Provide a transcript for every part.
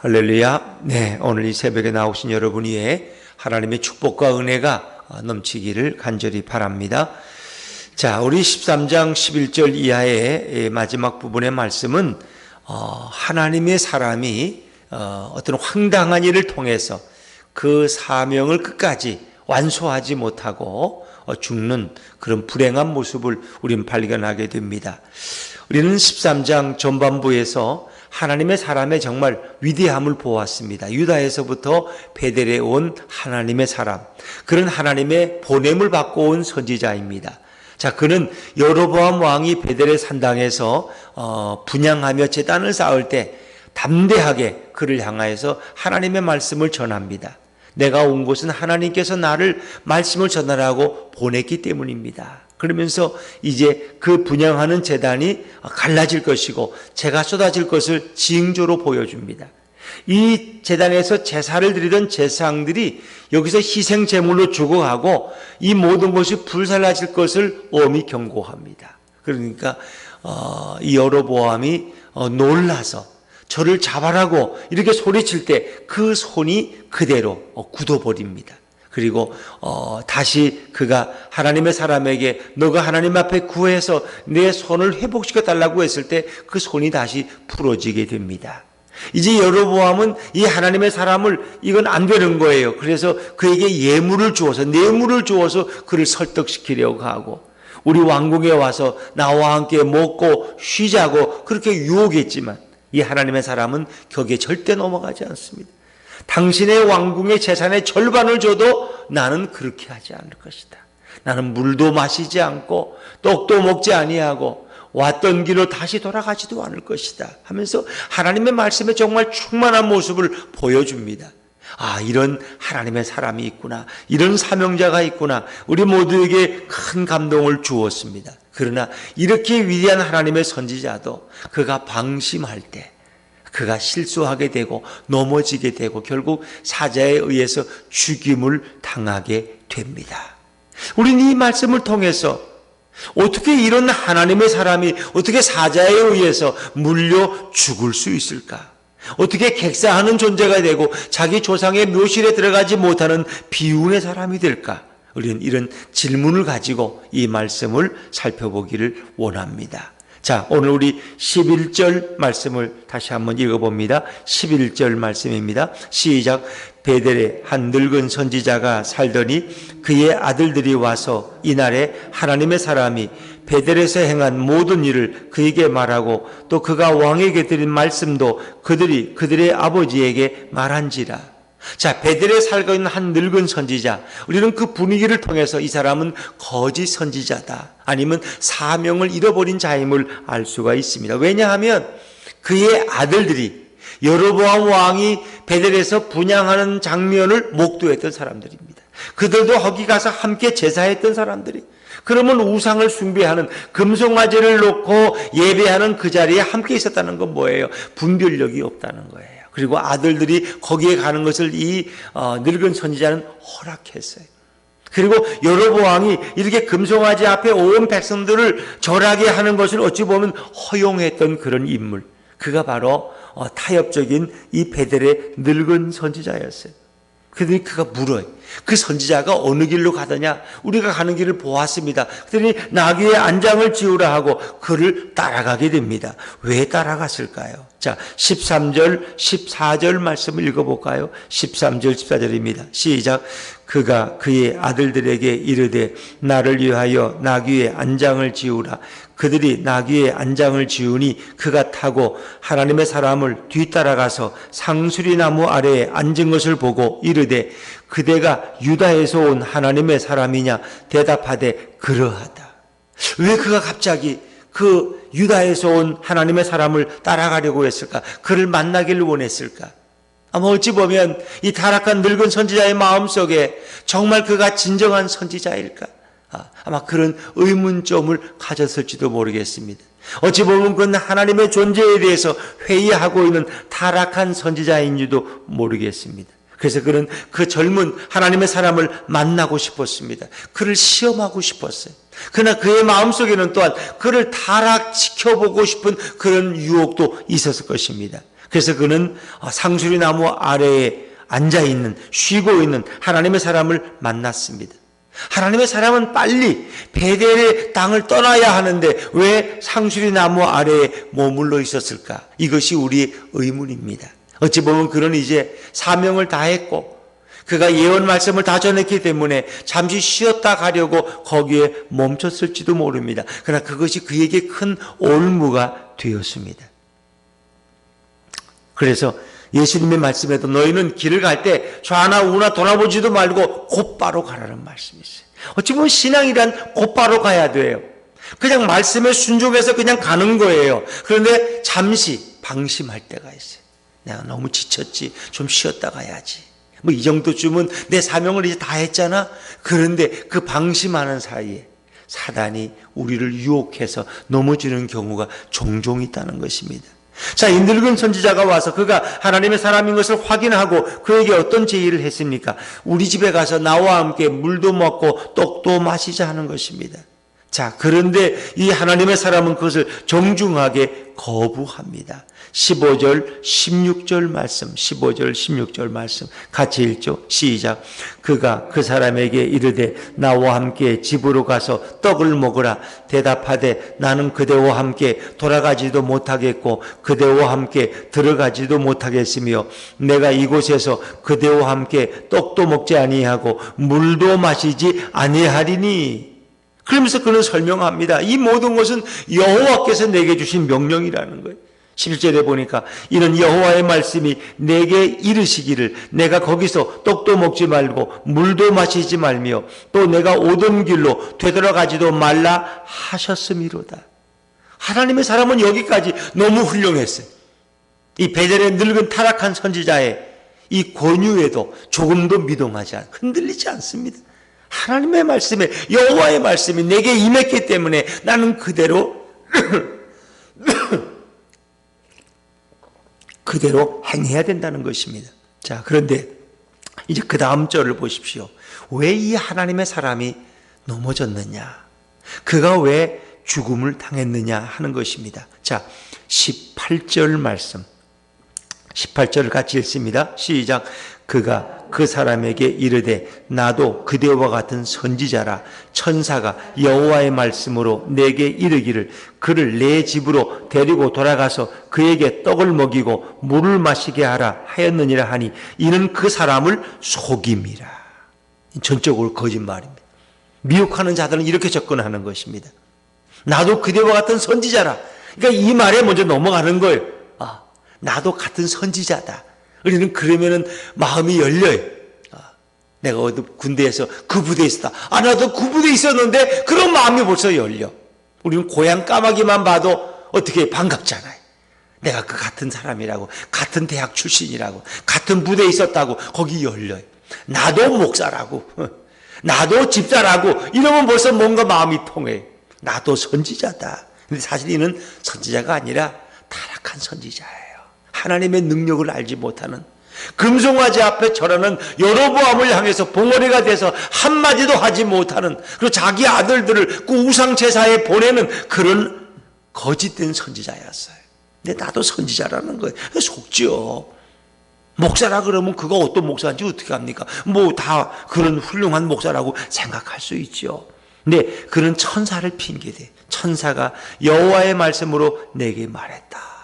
할렐루야. 네, 오늘 이 새벽에 나오신 여러분 위에 하나님의 축복과 은혜가 넘치기를 간절히 바랍니다. 자, 우리 13장 11절 이하의 마지막 부분의 말씀은 어, 하나님의 사람이 어, 어떤 황당한 일을 통해서 그 사명을 끝까지 완수하지 못하고 어, 죽는 그런 불행한 모습을 우리는 발견하게 됩니다. 우리는 13장 전반부에서 하나님의 사람의 정말 위대함을 보았습니다. 유다에서부터 베델에 온 하나님의 사람, 그런 하나님의 보냄을 받고 온 선지자입니다. 자, 그는 여로보암 왕이 베델의 산당에서 어, 분양하며 재단을 쌓을 때 담대하게 그를 향하여서 하나님의 말씀을 전합니다. 내가 온 곳은 하나님께서 나를 말씀을 전하라고 보냈기 때문입니다. 그러면서 이제 그 분양하는 재단이 갈라질 것이고 제가 쏟아질 것을 징조로 보여줍니다. 이 재단에서 제사를 드리던 제사장들이 여기서 희생 제물로 죽어가고 이 모든 것이 불살라질 것을 엄히 경고합니다. 그러니까 어, 이 여로보암이 어, 놀라서 저를 잡아라고 이렇게 소리칠 때 그 손이 그대로 어, 굳어버립니다. 그리고 어, 다시 그가 하나님의 사람에게 너가 하나님 앞에 구해서 내 손을 회복시켜 달라고 했을 때 그 손이 다시 풀어지게 됩니다. 이제 여로보암은 이 하나님의 사람을 이건 안 되는 거예요. 그래서 그에게 예물을 주어서 뇌물을 주어서 그를 설득시키려고 하고 우리 왕궁에 와서 나와 함께 먹고 쉬자고 그렇게 유혹했지만 이 하나님의 사람은 거기에 절대 넘어가지 않습니다. 당신의 왕궁의 재산의 절반을 줘도 나는 그렇게 하지 않을 것이다. 나는 물도 마시지 않고 떡도 먹지 아니하고 왔던 길로 다시 돌아가지도 않을 것이다. 하면서 하나님의 말씀에 정말 충만한 모습을 보여줍니다. 아, 이런 하나님의 사람이 있구나. 이런 사명자가 있구나. 우리 모두에게 큰 감동을 주었습니다. 그러나 이렇게 위대한 하나님의 선지자도 그가 방심할 때 그가 실수하게 되고 넘어지게 되고 결국 사자에 의해서 죽임을 당하게 됩니다. 우리는 이 말씀을 통해서 어떻게 이런 하나님의 사람이 어떻게 사자에 의해서 물려 죽을 수 있을까? 어떻게 객사하는 존재가 되고 자기 조상의 묘실에 들어가지 못하는 비운의 사람이 될까? 우리는 이런 질문을 가지고 이 말씀을 살펴보기를 원합니다. 자, 오늘 우리 11절 말씀을 다시 한번 읽어봅니다. 11절 말씀입니다. 시작. 베델에 한 늙은 선지자가 살더니 그의 아들들이 와서 이날에 하나님의 사람이 베델에서 행한 모든 일을 그에게 말하고 또 그가 왕에게 드린 말씀도 그들이 그들의 아버지에게 말한지라. 자, 베델에 살고 있는 한 늙은 선지자. 우리는 그 분위기를 통해서 이 사람은 거짓 선지자다. 아니면 사명을 잃어버린 자임을 알 수가 있습니다. 왜냐하면 그의 아들들이 여로보암 왕이 베델에서 분양하는 장면을 목도했던 사람들입니다. 그들도 거기 가서 함께 제사했던 사람들이. 그러면 우상을 숭배하는 금송아지를 놓고 예배하는 그 자리에 함께 있었다는 건 뭐예요? 분별력이 없다는 거예요. 그리고 아들들이 거기에 가는 것을 이 어, 늙은 선지자는 허락했어요. 그리고 여로보왕이 이렇게 금송아지 앞에 온 백성들을 절하게 하는 것을 어찌 보면 허용했던 그런 인물. 그가 바로 어, 타협적인 이 베델의 늙은 선지자였어요. 그들이 그가 물어요. 그 선지자가 어느 길로 가더냐? 우리가 가는 길을 보았습니다. 그들이 나귀의 안장을 지우라 하고 그를 따라가게 됩니다. 왜 따라갔을까요? 자, 13절, 14절 말씀을 읽어볼까요? 13절, 14절입니다. 시작. 그가 그의 아들들에게 이르되 나를 위하여 나귀의 안장을 지우라. 그들이 나귀의 안장을 지우니 그가 타고 하나님의 사람을 뒤따라가서 상수리 나무 아래에 앉은 것을 보고 이르되 그대가 유다에서 온 하나님의 사람이냐 대답하되 그러하다. 왜 그가 갑자기 그 유다에서 온 하나님의 사람을 따라가려고 했을까? 그를 만나기를 원했을까? 아마 어찌 보면 이 타락한 늙은 선지자의 마음 속에 정말 그가 진정한 선지자일까? 아, 아마 그런 의문점을 가졌을지도 모르겠습니다. 어찌 보면 그건 하나님의 존재에 대해서 회의하고 있는 타락한 선지자인지도 모르겠습니다. 그래서 그는 그 젊은 하나님의 사람을 만나고 싶었습니다. 그를 시험하고 싶었어요. 그러나 그의 마음속에는 또한 그를 타락시켜보고 싶은 그런 유혹도 있었을 것입니다. 그래서 그는 상수리 나무 아래에 앉아 있는, 쉬고 있는 하나님의 사람을 만났습니다. 하나님의 사람은 빨리 베델의 땅을 떠나야 하는데 왜 상수리 나무 아래에 머물러 있었을까? 이것이 우리의 의문입니다. 어찌 보면 그는 이제 사명을 다했고 그가 예언 말씀을 다 전했기 때문에 잠시 쉬었다 가려고 거기에 멈췄을지도 모릅니다. 그러나 그것이 그에게 큰 올무가 되었습니다. 그래서 예수님의 말씀에도 너희는 길을 갈 때 좌나 우나 돌아보지도 말고 곧바로 가라는 말씀이 있어요. 어찌 보면 신앙이란 곧바로 가야 돼요. 그냥 말씀에 순종해서 그냥 가는 거예요. 그런데 잠시 방심할 때가 있어요. 내가 너무 지쳤지. 좀 쉬었다 가야지. 뭐 이 정도쯤은 내 사명을 이제 다 했잖아. 그런데 그 방심하는 사이에 사단이 우리를 유혹해서 넘어지는 경우가 종종 있다는 것입니다. 자, 이 늙은 선지자가 와서 그가 하나님의 사람인 것을 확인하고 그에게 어떤 제의를 했습니까? 우리 집에 가서 나와 함께 물도 먹고 떡도 마시자 하는 것입니다. 자, 그런데 이 하나님의 사람은 그것을 정중하게 거부합니다. 15절, 16절 말씀, 15절, 16절 말씀 같이 읽죠. 시작. 그가 그 사람에게 이르되 나와 함께 집으로 가서 떡을 먹으라. 대답하되 나는 그대와 함께 돌아가지도 못하겠고 그대와 함께 들어가지도 못하겠으며 내가 이곳에서 그대와 함께 떡도 먹지 아니하고 물도 마시지 아니하리니. 그러면서 그는 설명합니다. 이 모든 것은 여호와께서 내게 주신 명령이라는 거예요. 11절에 보니까 이는 여호와의 말씀이 내게 이르시기를 내가 거기서 떡도 먹지 말고 물도 마시지 말며 또 내가 오던 길로 되돌아가지도 말라 하셨음이로다. 하나님의 사람은 여기까지 너무 훌륭했어요. 이 베델의 늙은 타락한 선지자의 이 권유에도 조금도 미동하지 않, 흔들리지 않습니다. 하나님의 말씀에 여호와의 말씀이 내게 임했기 때문에 나는 그대로 그대로 행해야 된다는 것입니다. 자, 그런데 이제 그 다음 절을 보십시오. 왜 이 하나님의 사람이 넘어졌느냐? 그가 왜 죽음을 당했느냐 하는 것입니다. 자, 18절 말씀. 18절을 같이 읽습니다. 시작. 그가 그 사람에게 이르되 나도 그대와 같은 선지자라 천사가 여호와의 말씀으로 내게 이르기를 그를 내 집으로 데리고 돌아가서 그에게 떡을 먹이고 물을 마시게 하라 하였느니라 하니 이는 그 사람을 속임이라. 전적으로 거짓말입니다. 미혹하는 자들은 이렇게 접근하는 것입니다. 나도 그대와 같은 선지자라. 그러니까 이 말에 먼저 넘어가는 거예요. 아, 나도 같은 선지자다. 우리는 그러면은 마음이 열려요. 아, 내가 어디 군대에서 그 부대에 있었다. 아, 나도 그 부대에 있었는데 그런 마음이 벌써 열려. 우리는 고향 까마귀만 봐도 어떻게 반갑잖아요. 내가 그 같은 사람이라고, 같은 대학 출신이라고, 같은 부대에 있었다고, 거기 열려요. 나도 목사라고, 나도 집사라고, 이러면 벌써 뭔가 마음이 통해. 나도 선지자다. 근데 사실 이는 선지자가 아니라 타락한 선지자예요. 하나님의 능력을 알지 못하는 금송아지 앞에 절하는 여로보암을 향해서 봉어리가 돼서 한마디도 하지 못하는 그리고 자기 아들들을 그 우상 제사에 보내는 그런 거짓된 선지자였어요. 근데 나도 선지자라는 거예요. 속지요. 목사라 그러면 그가 어떤 목사인지 어떻게 합니까? 뭐 다 그런 훌륭한 목사라고 생각할 수 있죠. 근데 그는 천사를 핑계대. 천사가 여호와의 말씀으로 내게 말했다.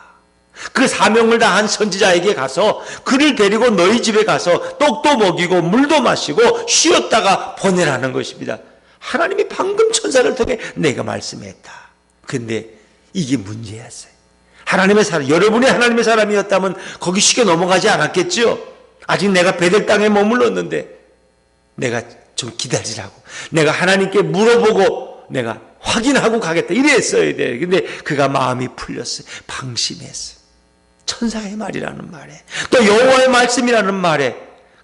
그 사명을 다한 선지자에게 가서 그를 데리고 너희 집에 가서 떡도 먹이고 물도 마시고 쉬었다가 보내라는 것입니다. 하나님이 방금 천사를 통해 내가 말씀했다. 근데 이게 문제였어요. 하나님의 사람, 여러분이 하나님의 사람이었다면 거기 쉽게 넘어가지 않았겠죠? 아직 내가 베델 땅에 머물렀는데 내가 좀 기다리라고. 내가 하나님께 물어보고 내가 확인하고 가겠다. 이랬어야 돼. 근데 그가 마음이 풀렸어요. 방심했어요. 천사의 말이라는 말에 또 여호와의 말씀이라는 말에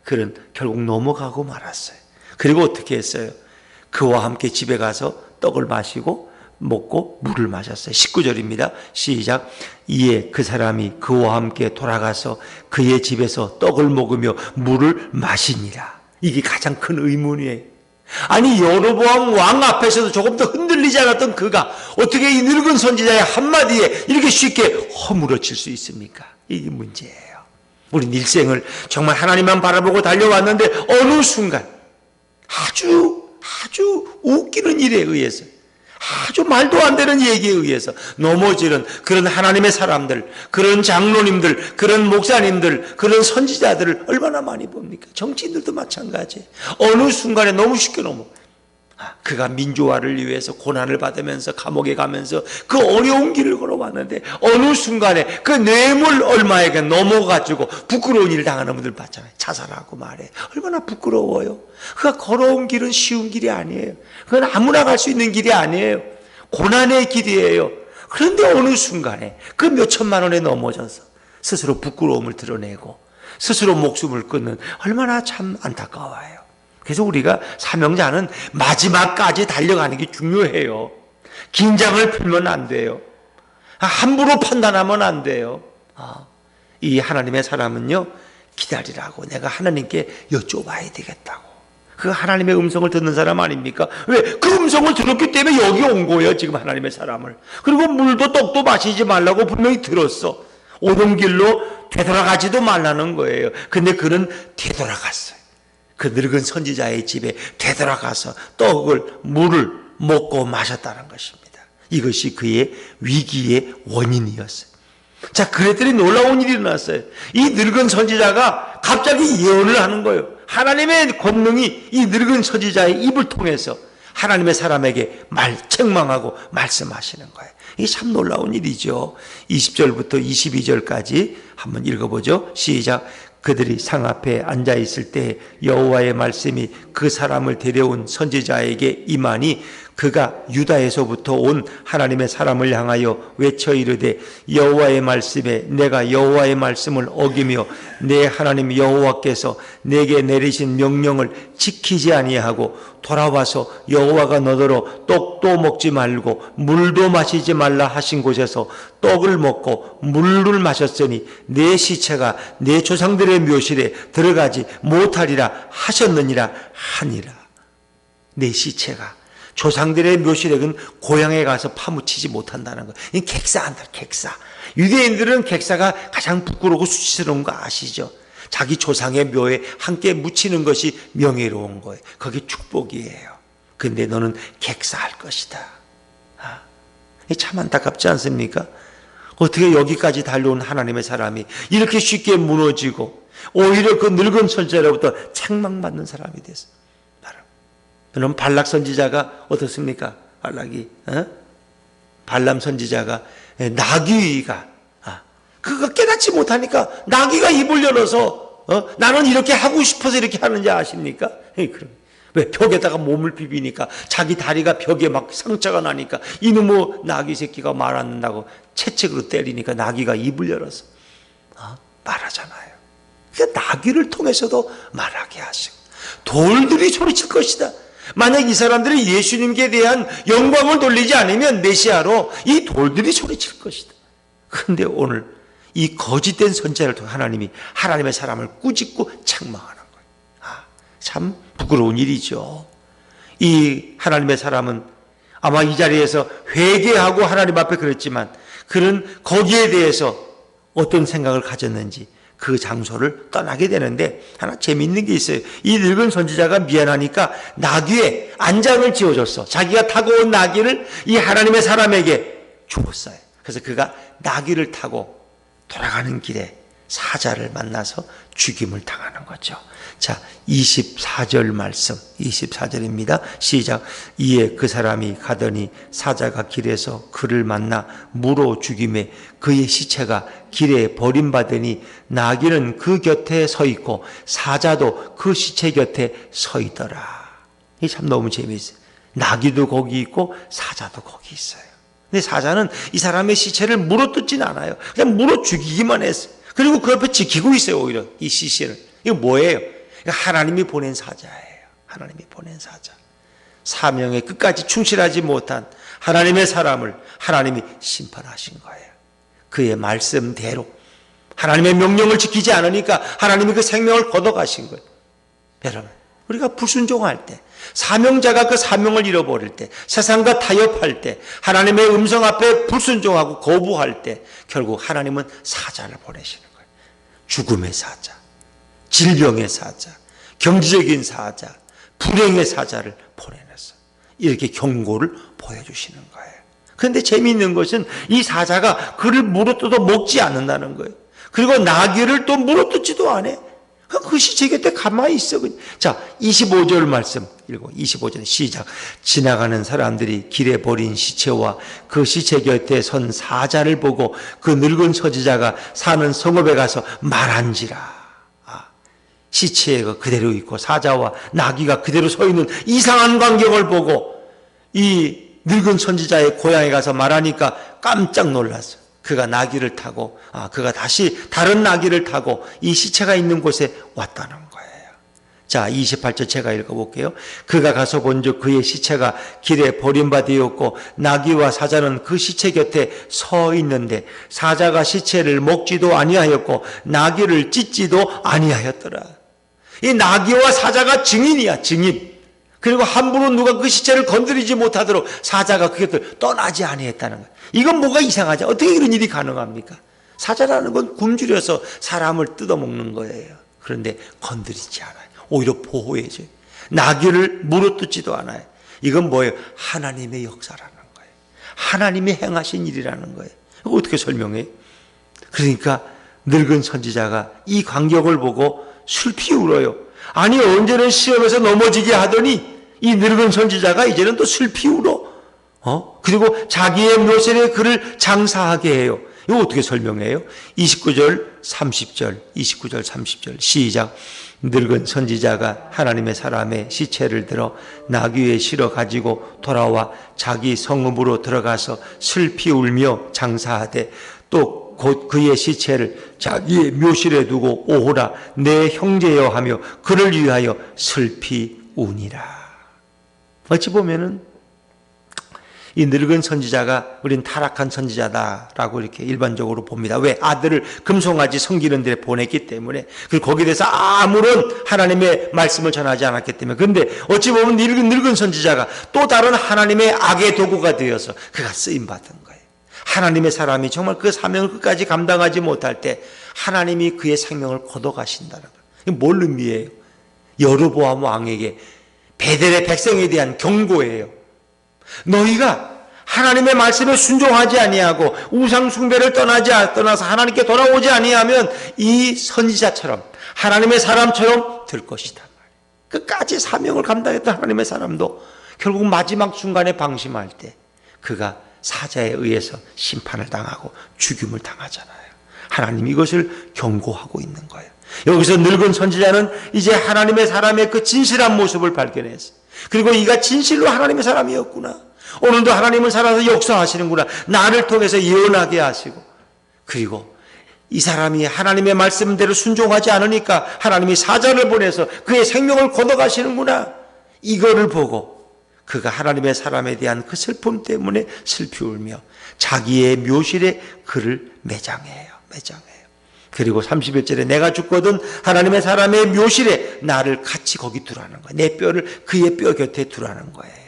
그는 결국 넘어가고 말았어요. 그리고 어떻게 했어요? 그와 함께 집에 가서 떡을 마시고 먹고 물을 마셨어요. 19절입니다. 시작. 이에 그 사람이 그와 함께 돌아가서 그의 집에서 떡을 먹으며 물을 마시니라. 이게 가장 큰 의문이에요. 아니 여로보암 왕 앞에서도 조금 더 흔들리지 않았던 그가 어떻게 이 늙은 선지자의 한마디에 이렇게 쉽게 허물어질 수 있습니까? 이게 문제예요. 우린 일생을 정말 하나님만 바라보고 달려왔는데 어느 순간 아주 아주 웃기는 일에 의해서 아주 말도 안 되는 얘기에 의해서 넘어지는 그런 하나님의 사람들, 그런 장로님들, 그런 목사님들, 그런 선지자들을 얼마나 많이 봅니까? 정치인들도 마찬가지. 어느 순간에 너무 쉽게 넘어. 아, 그가 민주화를 위해서 고난을 받으면서 감옥에 가면서 그 어려운 길을 걸어왔는데 어느 순간에 그 뇌물 얼마에게 넘어가지고 부끄러운 일을 당하는 분들 봤잖아요. 자살하고 말해. 얼마나 부끄러워요. 그가 걸어온 길은 쉬운 길이 아니에요. 그건 아무나 갈 수 있는 길이 아니에요. 고난의 길이에요. 그런데 어느 순간에 그 몇천만 원에 넘어져서 스스로 부끄러움을 드러내고 스스로 목숨을 끊는 얼마나 참 안타까워요. 그래서 우리가 사명자는 마지막까지 달려가는 게 중요해요. 긴장을 풀면 안 돼요. 아, 함부로 판단하면 안 돼요. 아, 이 하나님의 사람은요, 기다리라고 내가 하나님께 여쭤봐야 되겠다고. 그 하나님의 음성을 듣는 사람 아닙니까? 왜? 그 음성을 들었기 때문에 여기 온 거예요, 지금 하나님의 사람을. 그리고 물도 떡도 마시지 말라고 분명히 들었어. 오던 길로 되돌아가지도 말라는 거예요. 근데 그는 되돌아갔어요. 그 늙은 선지자의 집에 되돌아가서 떡을 물을 먹고 마셨다는 것입니다. 이것이 그의 위기의 원인이었어요. 자, 그랬더니 놀라운 일이 일어났어요. 이 늙은 선지자가 갑자기 예언을 하는 거예요. 하나님의 권능이 이 늙은 선지자의 입을 통해서 하나님의 사람에게 말, 책망하고 말씀하시는 거예요. 이게 참 놀라운 일이죠. 20절부터 22절까지 한번 읽어보죠. 시작. 그들이 상 앞에 앉아 있을 때 여호와의 말씀이 그 사람을 데려온 선지자에게 임하니 그가 유다에서부터 온 하나님의 사람을 향하여 외쳐 이르되 여호와의 말씀에 내가 여호와의 말씀을 어기며 내 하나님 여호와께서 내게 내리신 명령을 지키지 아니하고 돌아와서 여호와가 너더러 떡도 먹지 말고 물도 마시지 말라 하신 곳에서 떡을 먹고 물을 마셨으니 내 시체가 내 조상들의 묘실에 들어가지 못하리라 하셨느니라 하니라. 내 시체가 조상들의 묘실에는 고향에 가서 파묻히지 못한다는 거. 이 객사 한다, 객사. 유대인들은 객사가 가장 부끄러우고 수치스러운 거 아시죠? 자기 조상의 묘에 함께 묻히는 것이 명예로운 거예요. 그게 축복이에요. 근데 너는 객사할 것이다. 아, 참 안타깝지 않습니까? 어떻게 여기까지 달려온 하나님의 사람이 이렇게 쉽게 무너지고 오히려 그 늙은 천재로부터 책망받는 사람이 됐어요. 여러분 발락 선지자가 어떻습니까? 발락이 어? 발람 선지자가 예, 나귀가 아, 그거 깨닫지 못하니까 나귀가 입을 열어서 어? 나는 이렇게 하고 싶어서 이렇게 하는지 아십니까? 에이, 그럼 왜 벽에다가 몸을 비비니까 자기 다리가 벽에 막 상처가 나니까 이놈의 나귀 새끼가 말안 한다고 채찍으로 때리니까 나귀가 입을 열어서 어? 말하잖아요. 그러니까 나귀를 통해서도 말하게 하시고 돌들이 소리칠 것이다. 만약 이 사람들이 예수님께 대한 영광을 돌리지 않으면 메시아로 이 돌들이 소리칠 것이다. 그런데 오늘 이 거짓된 선자를 통해 하나님이 하나님의 사람을 꾸짖고 책망하는 거예요. 아, 참 부끄러운 일이죠. 이 하나님의 사람은 아마 이 자리에서 회개하고 하나님 앞에 그랬지만 그는 거기에 대해서 어떤 생각을 가졌는지 그 장소를 떠나게 되는데 하나 재미있는 게 있어요. 이 늙은 선지자가 미안하니까 나귀에 안장을 지어줬어. 자기가 타고 온 나귀를 이 하나님의 사람에게 주었어요. 그래서 그가 나귀를 타고 돌아가는 길에 사자를 만나서 죽임을 당하는 거죠. 자, 24절 말씀, 24절입니다. 시작. 이에 그 사람이 가더니 사자가 길에서 그를 만나 물어 죽임에 그의 시체가 길에 버림받으니 나귀는 그 곁에 서 있고 사자도 그 시체 곁에 서 있더라. 이 참 너무 재미있어요. 나귀도 거기 있고 사자도 거기 있어요. 근데 사자는 이 사람의 시체를 물어 뜯진 않아요. 그냥 물어 죽이기만 했어요. 그리고 그 옆에 지키고 있어요, 오히려 이 시신을. 이거 뭐예요? 하나님이 보낸 사자예요. 하나님이 보낸 사자. 사명에 끝까지 충실하지 못한 하나님의 사람을 하나님이 심판하신 거예요. 그의 말씀대로 하나님의 명령을 지키지 않으니까 하나님이 그 생명을 걷어가신 거예요. 여러분, 우리가 불순종할 때, 사명자가 그 사명을 잃어버릴 때, 세상과 타협할 때, 하나님의 음성 앞에 불순종하고 거부할 때, 결국 하나님은 사자를 보내시는 거예요. 죽음의 사자, 질병의 사자, 경제적인 사자, 불행의 사자를 보내면서 이렇게 경고를 보여주시는 거예요. 그런데 재미있는 것은 이 사자가 그를 물어뜯어 먹지 않는다는 거예요. 그리고 나귀를 또 물어뜯지도 않아. 그 시체 곁에 가만히 있어. 자, 25절 말씀 읽고 25절 시작. 지나가는 사람들이 길에 버린 시체와 그 시체 곁에 선 사자를 보고 그 늙은 서지자가 사는 성읍에 가서 말한지라. 아, 시체가 그대로 있고 사자와 나귀가 그대로 서 있는 이상한 광경을 보고 이 늙은 선지자의 고향에 가서 말하니까 깜짝 놀랐어. 그가 나귀를 타고 아 그가 다시 다른 나귀를 타고 이 시체가 있는 곳에 왔다는 거예요. 자, 28절 제가 읽어 볼게요. 그가 가서 본즉 그의 시체가 길에 버림받이었고 나귀와 사자는 그 시체 곁에 서 있는데 사자가 시체를 먹지도 아니하였고 나귀를 찢지도 아니하였더라. 이 나귀와 사자가 증인이야, 증인. 그리고 함부로 누가 그 시체를 건드리지 못하도록 사자가 그 곁을 떠나지 아니했다는 거예요. 이건 뭐가 이상하죠? 어떻게 이런 일이 가능합니까? 사자라는 건 굶주려서 사람을 뜯어먹는 거예요. 그런데 건드리지 않아요. 오히려 보호해줘요. 나귀를 물어뜯지도 않아요. 이건 뭐예요? 하나님의 역사라는 거예요. 하나님이 행하신 일이라는 거예요. 이거 어떻게 설명해? 그러니까 늙은 선지자가 이 광경을 보고 슬피 울어요. 아니 언제는 시험에서 넘어지게 하더니 이 늙은 선지자가 이제는 또 슬피 울어. 어? 그리고 자기의 묘sel에 그를 장사하게 해요. 이거 어떻게 설명해요? 29절, 30절, 29절, 30절 시작. 늙은 선지자가 하나님의 사람의 시체를 들어 나귀에 실어 가지고 돌아와 자기 성읍으로 들어가서 슬피 울며 장사하되 또 곧 그의 시체를 자기의 묘실에 두고 오호라 내 형제여 하며 그를 위하여 슬피 우니라. 어찌 보면은 이 늙은 선지자가 우린 타락한 선지자다라고 이렇게 일반적으로 봅니다. 왜? 아들을 금송아지 섬기는 데 보냈기 때문에. 그리고 거기에 대해서 아무런 하나님의 말씀을 전하지 않았기 때문에. 그런데 어찌 보면 늙은, 늙은 선지자가 또 다른 하나님의 악의 도구가 되어서 그가 쓰임받은 거예요. 하나님의 사람이 정말 그 사명을 끝까지 감당하지 못할 때 하나님이 그의 생명을 거둬가신다는 거예요. 뭘 의미해요? 여로보암 왕에게 베델의 백성에 대한 경고예요. 너희가 하나님의 말씀에 순종하지 아니하고 우상 숭배를 떠나지 떠나서 하나님께 돌아오지 아니하면 이 선지자처럼 하나님의 사람처럼 될 것이다. 끝까지 사명을 감당했던 하나님의 사람도 결국 마지막 순간에 방심할 때 그가 사자에 의해서 심판을 당하고 죽임을 당하잖아요. 하나님 이것을 경고하고 있는 거예요. 여기서 늙은 선지자는 이제 하나님의 사람의 그 진실한 모습을 발견했어요. 그리고 이가 진실로 하나님의 사람이었구나. 오늘도 하나님은 살아서 역사하시는구나. 나를 통해서 예언하게 하시고. 그리고 이 사람이 하나님의 말씀대로 순종하지 않으니까 하나님이 사자를 보내서 그의 생명을 걷어가시는구나. 이거를 보고 그가 하나님의 사람에 대한 그 슬픔 때문에 슬피 울며 자기의 묘실에 그를 매장해요. 매장해요. 그리고 31절에 내가 죽거든 하나님의 사람의 묘실에 나를 같이 거기 두라는 거예요. 내 뼈를 그의 뼈 곁에 두라는 거예요.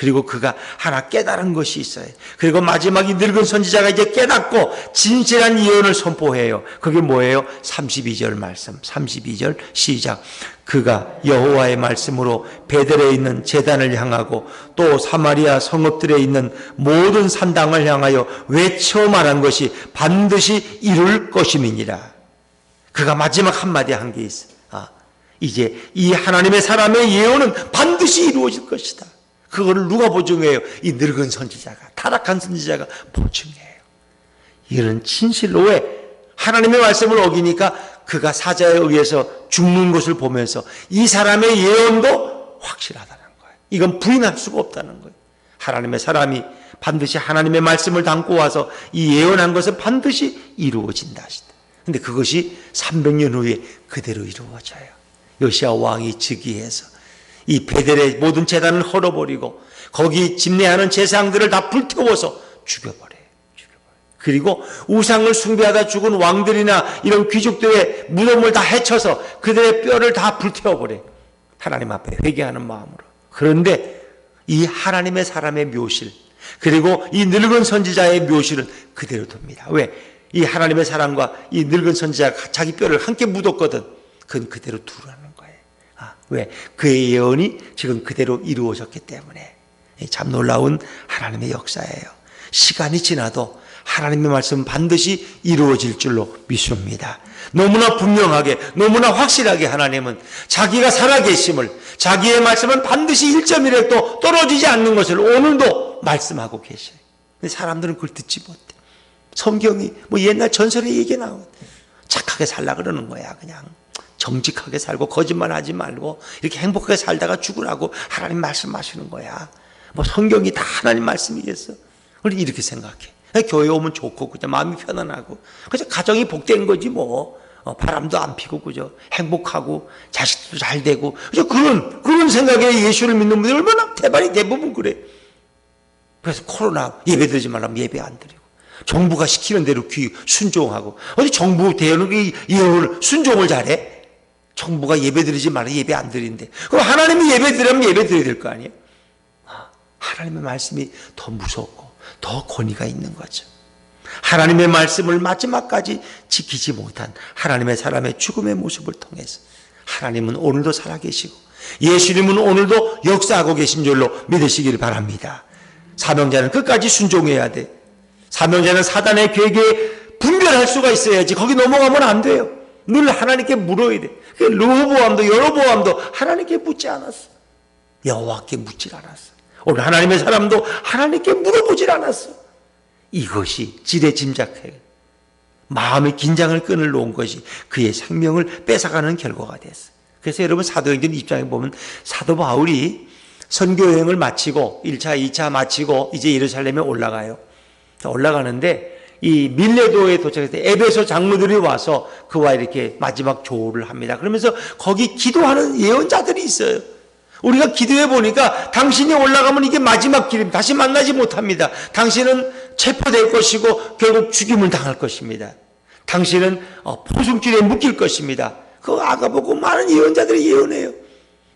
그리고 그가 하나 깨달은 것이 있어요. 그리고 마지막에 늙은 선지자가 이제 깨닫고 진실한 예언을 선포해요. 그게 뭐예요? 32절 말씀. 32절 시작. 그가 여호와의 말씀으로 베델에 있는 제단을 향하고 또 사마리아 성읍들에 있는 모든 산당을 향하여 외쳐 말한 것이 반드시 이룰 것임이니라. 그가 마지막 한마디 한 게 있어. 아, 이제 이 하나님의 사람의 예언은 반드시 이루어질 것이다. 그거를 누가 보증해요? 이 늙은 선지자가, 타락한 선지자가 보증해요. 이런 진실로 왜 하나님의 말씀을 어기니까 그가 사자에 의해서 죽는 것을 보면서 이 사람의 예언도 확실하다는 거예요. 이건 부인할 수가 없다는 거예요. 하나님의 사람이 반드시 하나님의 말씀을 담고 와서 이 예언한 것은 반드시 이루어진다. 근데 그것이 300년 후에 그대로 이루어져요. 요시아 왕이 즉위해서 이 베델의 모든 재단을 헐어버리고 거기 집례하는 제사장들을 다 불태워서 죽여버려요. 그리고 우상을 숭배하다 죽은 왕들이나 이런 귀족들의 무덤을 다 해쳐서 그들의 뼈를 다 불태워버려요. 하나님 앞에 회개하는 마음으로. 그런데 이 하나님의 사람의 묘실 그리고 이 늙은 선지자의 묘실은 그대로 둡니다. 왜? 이 하나님의 사랑과 이 늙은 선지자가 자기 뼈를 함께 묻었거든. 그건 그대로 두라는 왜? 그의 예언이 지금 그대로 이루어졌기 때문에. 참 놀라운 하나님의 역사예요. 시간이 지나도 하나님의 말씀은 반드시 이루어질 줄로 믿습니다. 너무나 분명하게, 너무나 확실하게 하나님은 자기가 살아계심을, 자기의 말씀은 반드시 1.1획도 떨어지지 않는 것을 오늘도 말씀하고 계셔요. 근데 사람들은 그걸 듣지 못해. 성경이 뭐 옛날 전설의 얘기 나오고 착하게 살라 그러는 거야, 그냥. 정직하게 살고 거짓말 하지 말고 이렇게 행복하게 살다가 죽으라고 하나님 말씀하시는 거야. 뭐 성경이 다 하나님 말씀이겠어. 우리 이렇게 생각해. 교회 오면 좋고 그냥 마음이 편안하고 그저 가정이 복된 거지 뭐 어, 바람도 안 피고 그죠 행복하고 자식도 잘 되고 그저 그런 그런 생각에 예수를 믿는 분들이 얼마나 대반이 대부분 그래. 그래서 코로나 예배 드리지 말라면 예배 안 드리고 정부가 시키는 대로 귀 순종하고 어디 정부 대응을 예언을 순종을 잘해? 정부가 예배 드리지 말라 예배 안 드린대. 그럼 하나님이 예배 드리면 예배 드려야 될 거 아니에요? 하나님의 말씀이 더 무섭고 더 권위가 있는 거죠. 하나님의 말씀을 마지막까지 지키지 못한 하나님의 사람의 죽음의 모습을 통해서 하나님은 오늘도 살아계시고 예수님은 오늘도 역사하고 계신 줄로 믿으시길 바랍니다. 사명자는 끝까지 순종해야 돼. 사명자는 사단의 계획에 분별할 수가 있어야지 거기 넘어가면 안 돼요. 늘 하나님께 물어야 돼. 르호보암도 여로보암도 하나님께 묻지 않았어. 여호와께 묻질 않았어. 오늘 하나님의 사람도 하나님께 물어보질 않았어. 이것이 지레 짐작해. 마음의 긴장을 끊을 놓은 것이 그의 생명을 뺏어가는 결과가 됐어. 그래서 여러분 사도행전 입장에 보면 사도 바울이 선교 여행을 마치고 1차, 2차 마치고 이제 예루살렘에 올라가요. 올라가는데 이 밀레도에 때 에베소 장로들이 와서 그와 이렇게 마지막 조를 합니다. 그러면서 거기 기도하는 예언자들이 있어요. 우리가 기도해 보니까 당신이 올라가면 이게 마지막 길입니다. 다시 만나지 못합니다. 당신은 체포될 것이고 결국 죽임을 당할 것입니다. 당신은 어, 포승줄에 묶일 것입니다. 그거 아까 보고 많은 예언자들이 예언해요.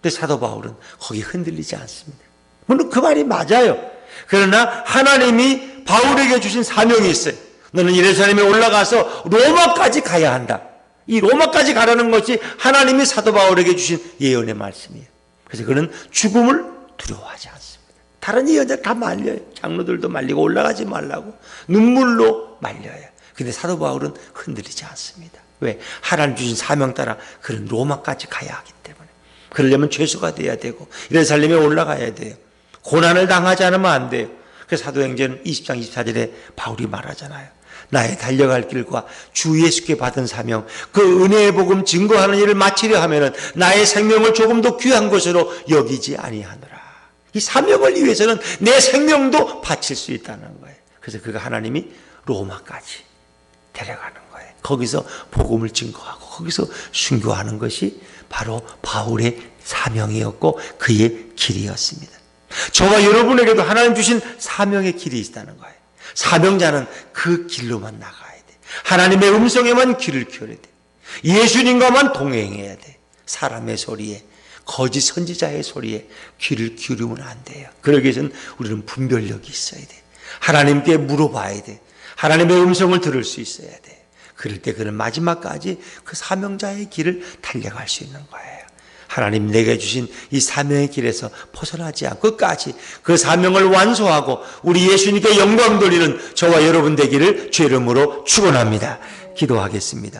근데 사도 바울은 거기 흔들리지 않습니다. 물론 그 말이 맞아요. 그러나 하나님이 바울에게 주신 사명이 있어요. 너는 예루살렘에 올라가서 로마까지 가야 한다. 이 로마까지 가라는 것이 하나님이 사도 바울에게 주신 예언의 말씀이에요. 그래서 그는 죽음을 두려워하지 않습니다. 다른 예언자 다 말려요. 장로들도 말리고 올라가지 말라고 눈물로 말려요. 근데 사도 바울은 흔들리지 않습니다. 왜? 하나님 주신 사명 따라 그는 로마까지 가야 하기 때문에. 그러려면 죄수가 돼야 되고 예루살렘에 올라가야 돼요. 고난을 당하지 않으면 안 돼요. 그래서 사도행전 20장 24절에 바울이 말하잖아요. 나의 달려갈 길과 주 예수께 받은 사명, 그 은혜의 복음 증거하는 일을 마치려 하면은 나의 생명을 조금 더 귀한 것으로 여기지 아니하노라. 이 사명을 위해서는 내 생명도 바칠 수 있다는 거예요. 그래서 그가 하나님이 로마까지 데려가는 거예요. 거기서 복음을 증거하고 거기서 순교하는 것이 바로 바울의 사명이었고 그의 길이었습니다. 저와 여러분에게도 하나님 주신 사명의 길이 있다는 거예요. 사명자는 그 길로만 나가야 돼. 하나님의 음성에만 귀를 기울여야 돼. 예수님과만 동행해야 돼. 사람의 소리에, 거짓 선지자의 소리에 귀를 기울이면 안 돼요. 그러기 위해서는 우리는 분별력이 있어야 돼. 하나님께 물어봐야 돼. 하나님의 음성을 들을 수 있어야 돼. 그럴 때 그는 마지막까지 그 사명자의 길을 달려갈 수 있는 거예요. 하나님 내게 주신 이 사명의 길에서 벗어나지 않고 끝까지 그 사명을 완수하고 우리 예수님께 영광 돌리는 저와 여러분 되기를 죄 이름으로 축원합니다. 기도하겠습니다.